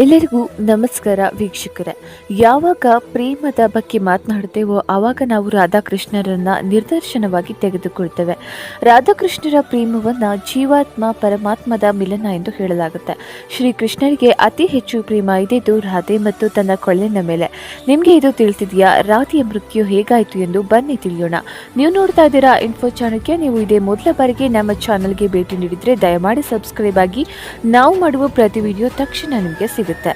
ಎಲ್ಲರಿಗೂ ನಮಸ್ಕಾರ ವೀಕ್ಷಕರೇ. ಯಾವಾಗ ಪ್ರೇಮದ ಬಗ್ಗೆ ಮಾತನಾಡುತ್ತೇವೋ ಆವಾಗ ನಾವು ರಾಧಾಕೃಷ್ಣರನ್ನ ನಿದರ್ಶನವಾಗಿ ತೆಗೆದುಕೊಳ್ತೇವೆ. ರಾಧಾಕೃಷ್ಣರ ಪ್ರೇಮವನ್ನು ಜೀವಾತ್ಮ ಪರಮಾತ್ಮದ ಮಿಲನ ಎಂದು ಹೇಳಲಾಗುತ್ತೆ. ಶ್ರೀಕೃಷ್ಣರಿಗೆ ಅತಿ ಹೆಚ್ಚು ಪ್ರೇಮ ಇದ್ದು ರಾಧೆ ಮತ್ತು ತನ್ನ ಕೊಳ್ಳೆನ ಮೇಲೆ. ನಿಮಗೆ ಇದು ತಿಳಿಸಿದೆಯಾ ರಾಧೆಯ ಮೃತ್ಯು ಹೇಗಾಯಿತು ಎಂದು ಬನ್ನಿ ತಿಳಿಯೋಣ. ನೀವು ನೋಡ್ತಾ ಇದ್ದೀರಾ ಇನ್ಫೋ ಚಾನಲ್ಗೆ ನೀವು ಇದೇ ಮೊದಲ ಬಾರಿಗೆ ನಮ್ಮ ಚಾನಲ್ಗೆ ಭೇಟಿ ನೀಡಿದರೆ ದಯಮಾಡಿ ಸಬ್ಸ್ಕ್ರೈಬ್ ಆಗಿ. ನಾವು ಮಾಡುವ ಪ್ರತಿ ವಿಡಿಯೋ ತಕ್ಷಣ ನಿಮಗೆ ಸಿಗುತ್ತೆ. ಸಿಗುತ್ತೆ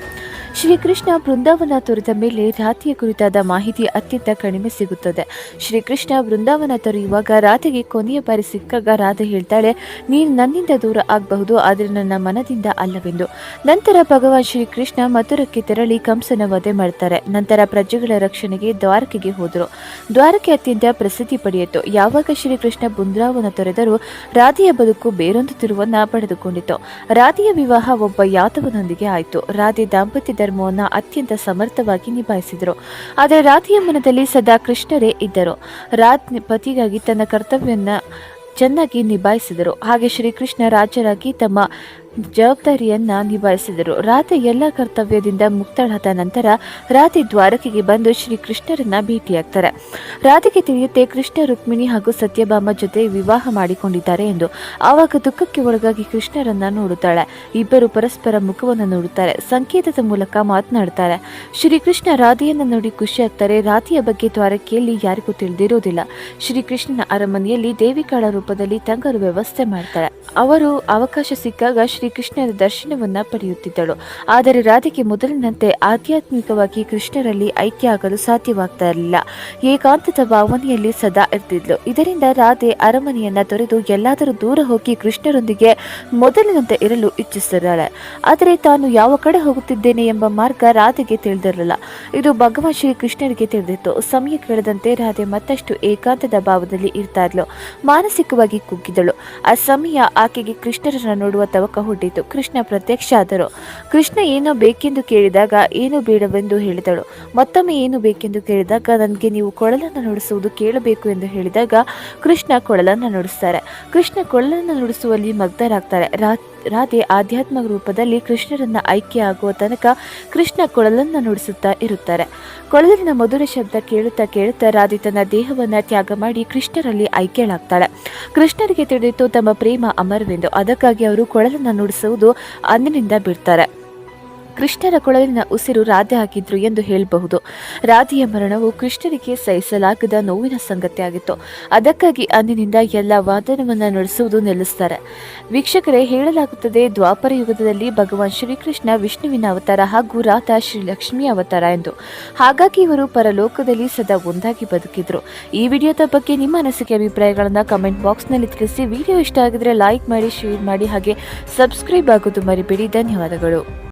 ಶ್ರೀಕೃಷ್ಣ ಬೃಂದಾವನ ತೊರೆದ ಮೇಲೆ ರಾತಿಯ ಕುರಿತಾದ ಮಾಹಿತಿ ಅತ್ಯಂತ ಕಡಿಮೆ ಸಿಗುತ್ತದೆ. ಶ್ರೀಕೃಷ್ಣ ಬೃಂದಾವನ ತೊರೆಯುವಾಗ ರಾಧೆಗೆ ಕೊನೆಯ ಬಾರಿ ಸಿಕ್ಕಾಗ ರಾಧೆ ಹೇಳ್ತಾಳೆ, ನೀನು ನನ್ನಿಂದ ದೂರ ಆಗಬಹುದು, ಆದರೆ ನನ್ನ ಮನದಿಂದ ಅಲ್ಲವೆಂದು. ನಂತರ ಭಗವಾನ್ ಶ್ರೀಕೃಷ್ಣ ಮಥುರಕ್ಕೆ ತೆರಳಿ ಕಂಸನ ವಧೆ ಮಾಡ್ತಾರೆ. ನಂತರ ಪ್ರಜೆಗಳ ರಕ್ಷಣೆಗೆ ದ್ವಾರಕೆಗೆ ಹೋದರು. ದ್ವಾರಕೆ ಅತ್ಯಂತ ಪ್ರಸಿದ್ಧಿ ಪಡೆಯಿತು. ಯಾವಾಗ ಶ್ರೀಕೃಷ್ಣ ಬೃಂದಾವನ ತೊರೆದರೂ ರಾಧೆಯ ಬದುಕು ಬೇರೊಂದು ತಿರುವನ್ನ ಪಡೆದುಕೊಂಡಿತು. ರಾಧೆಯ ವಿವಾಹ ಒಬ್ಬ ಯಾದವನೊಂದಿಗೆ ಆಯಿತು. ರಾಧೆ ದಾಂಪತ್ಯ ಧರ್ಮವನ್ನು ಅತ್ಯಂತ ಸಮರ್ಥವಾಗಿ ನಿಭಾಯಿಸಿದರು. ಆದರೆ ರಾಧೆಯ ಮನದಲ್ಲಿ ಸದಾ ಕೃಷ್ಣರೇ ಇದ್ದರು. ರಾತ್ ಪತಿಗಾಗಿ ತನ್ನ ಕರ್ತವ್ಯವನ್ನು ಚೆನ್ನಾಗಿ ನಿಭಾಯಿಸಿದರು. ಹಾಗೆ ಶ್ರೀಕೃಷ್ಣ ರಾಜರಾಗಿ ತಮ್ಮ ಜವಾಬ್ದಾರಿಯನ್ನ ನಿಭಾಯಿಸಿದರು ರಾಧೆ ಎಲ್ಲ ಕರ್ತವ್ಯದಿಂದ ಮುಕ್ತಳಾದ ನಂತರ ರಾಧೆ ದ್ವಾರಕೆಗೆ ಬಂದು ಶ್ರೀಕೃಷ್ಣರನ್ನ ಭೇಟಿಯಾಗ್ತಾರೆ. ರಾಧೆಗೆ ತಿಳಿಯುತ್ತೆ ಕೃಷ್ಣ, ರುಕ್ಮಿಣಿ ಹಾಗೂ ಸತ್ಯಭಾಮ ಜೊತೆ ವಿವಾಹ ಮಾಡಿಕೊಂಡಿದ್ದಾರೆ ಎಂದು. ಆವಾಗ ದುಃಖಕ್ಕೆ ಒಳಗಾಗಿ ಕೃಷ್ಣರನ್ನ ನೋಡುತ್ತಾಳೆ. ಇಬ್ಬರು ಪರಸ್ಪರ ಮುಖವನ್ನು ನೋಡುತ್ತಾರೆ. ಸಂಕೇತದ ಮೂಲಕ ಮಾತನಾಡುತ್ತಾರೆ. ಶ್ರೀಕೃಷ್ಣ ರಾಧೆಯನ್ನ ನೋಡಿ ಖುಷಿಯಾಗ್ತಾರೆ ರಾಧೆಯ ಬಗ್ಗೆ ದ್ವಾರಕೆಯಲ್ಲಿ ಯಾರಿಗೂ ತಿಳಿದಿರುವುದಿಲ್ಲ. ಶ್ರೀಕೃಷ್ಣನ ಅರಮನೆಯಲ್ಲಿ ದೇವಿಕಾಳ ರೂಪದಲ್ಲಿ ತಂಗರು ವ್ಯವಸ್ಥೆ ಮಾಡ್ತಾಳೆ ಅವರು ಅವಕಾಶ ಸಿಕ್ಕಾಗ ಶ್ರೀಕೃಷ್ಣನ ದರ್ಶನವನ್ನ ಪಡೆಯುತ್ತಿದ್ದಳು. ಆದರೆ ರಾಧೆಗೆ ಮೊದಲಿನಂತೆ ಆಧ್ಯಾತ್ಮಿಕವಾಗಿ ಕೃಷ್ಣರಲ್ಲಿ ಐಕ್ಯ ಆಗಲು ಸಾಧ್ಯವಾಗ್ತಾ ಇರಲಿಲ್ಲ. ಏಕಾಂತದ ಭಾವನೆಯಲ್ಲಿ ಸದಾ ಇರ್ತಿದ್ಲು. ಇದರಿಂದ ರಾಧೆ ಅರಮನೆಯನ್ನ ತೊರೆದು ಎಲ್ಲಾದರೂ ದೂರ ಹೋಗಿ ಕೃಷ್ಣರೊಂದಿಗೆ ಮೊದಲಿನಂತೆ ಇರಲು ಇಚ್ಛಿಸಿದ್ದಾಳೆ. ಆದರೆ ತಾನು ಯಾವ ಕಡೆ ಹೋಗುತ್ತಿದ್ದೇನೆ ಎಂಬ ಮಾರ್ಗ ರಾಧೆಗೆ ತಿಳಿದಿರಲಿಲ್ಲ. ಇದು ಭಗವಾನ್ ಶ್ರೀಕೃಷ್ಣರಿಗೆ ತಿಳಿದಿತ್ತು. ಸಮಯ ಕಳೆದಂತೆ ರಾಧೆ ಮತ್ತಷ್ಟು ಏಕಾಂತದ ಭಾವದಲ್ಲಿ ಇರ್ತಾ ಇದ್ಲು. ಮಾನಸಿಕವಾಗಿ ಕುಗ್ಗಿದಳು. ಆ ಸಮಯ ಆಕೆಗೆ ಕೃಷ್ಣರನ್ನು ನೋಡುವ ತವಕ ಹುಟ್ಟಿತು. ಕೃಷ್ಣ ಪ್ರತ್ಯಕ್ಷ ಆದರು. ಕೃಷ್ಣ ಏನೋ ಬೇಕೆಂದು ಕೇಳಿದಾಗ ಏನು ಬೇಡವೆಂದು ಹೇಳಿದಳು. ಮತ್ತೊಮ್ಮೆ ಏನು ಬೇಕೆಂದು ಕೇಳಿದಾಗ ನನಗೆ ನೀವು ಕೊಳಲನ್ನು ನುಡಿಸುವುದು ಕೇಳಬೇಕು ಎಂದು ಹೇಳಿದಾಗ ಕೃಷ್ಣ ಕೊಳಲನ್ನು ನುಡಿಸ್ತಾರೆ. ಕೃಷ್ಣ ಕೊಳಲನ್ನು ನುಡಿಸುವಲ್ಲಿ ಮಗ್ಧರಾಗ್ತಾರೆ ರಾಧೆ ಆಧ್ಯಾತ್ಮ ರೂಪದಲ್ಲಿ ಕೃಷ್ಣರನ್ನ ಐಕ್ಯ ಆಗುವ ತನಕ ಕೃಷ್ಣ ಕೊಳಲನ್ನು ನುಡಿಸುತ್ತಾ ಇರುತ್ತಾರೆ. ಕೊಳಲಿನ ಮಧುರ ಶಬ್ದ ಕೇಳುತ್ತಾ ಕೇಳುತ್ತಾ ರಾಧೆ ತನ್ನ ದೇಹವನ್ನ ತ್ಯಾಗ ಮಾಡಿ ಕೃಷ್ಣರಲ್ಲಿ ಐಕ್ಯಳಾಗ್ತಾಳೆ ಕೃಷ್ಣರಿಗೆ ತಿಳಿದಿತ್ತು ತಮ್ಮ ಪ್ರೇಮ ಅಮರವೆಂದು ಅದಕ್ಕಾಗಿ ಅವರು ಕೊಳಲನ್ನು ನುಡಿಸುವುದು ಅಂದಿನಿಂದ ಬಿಡ್ತಾರೆ. ಕೃಷ್ಣರ ಕೊಳಲಿನ ಉಸಿರು ರಾಧೆ ಹಾಕಿದ್ರು ಎಂದು ಹೇಳಬಹುದು. ರಾಧೆಯ ಮರಣವು ಕೃಷ್ಣರಿಗೆ ಸಹಿಸಲಾಗದ ನೋವಿನ ಸಂಗತಿಯಾಗಿತ್ತು ಅದಕ್ಕಾಗಿ ಅಂದಿನಿಂದ ಎಲ್ಲ ವಾದನವನ್ನು ನಡೆಸುವುದು ನಿಲ್ಲಿಸ್ತಾರೆ. ವೀಕ್ಷಕರೇ, ಹೇಳಲಾಗುತ್ತದೆ, ದ್ವಾಪರ ಯುಗದಲ್ಲಿ ಭಗವಾನ್ ಶ್ರೀಕೃಷ್ಣ ವಿಷ್ಣುವಿನ ಅವತಾರ ಹಾಗೂ ರಾಧಾ ಶ್ರೀಲಕ್ಷ್ಮಿ ಅವತಾರ ಎಂದು. ಹಾಗಾಗಿ ಇವರು ಪರಲೋಕದಲ್ಲಿ ಸದಾ ಒಂದಾಗಿ ಬದುಕಿದ್ರು. ಈ ವಿಡಿಯೋದ ಬಗ್ಗೆ ನಿಮ್ಮ ಅನಿಸಿಕೆ, ಅಭಿಪ್ರಾಯಗಳನ್ನು ಕಮೆಂಟ್ ಬಾಕ್ಸ್ನಲ್ಲಿ ತಿಳಿಸಿ. ವಿಡಿಯೋ ಇಷ್ಟ ಆಗಿದ್ರೆ ಲೈಕ್ ಮಾಡಿ, ಶೇರ್ ಮಾಡಿ ಹಾಗೆ ಸಬ್ಸ್ಕ್ರೈಬ್ ಆಗೋದು ಮರಿಬೇಡಿ. ಧನ್ಯವಾದಗಳು.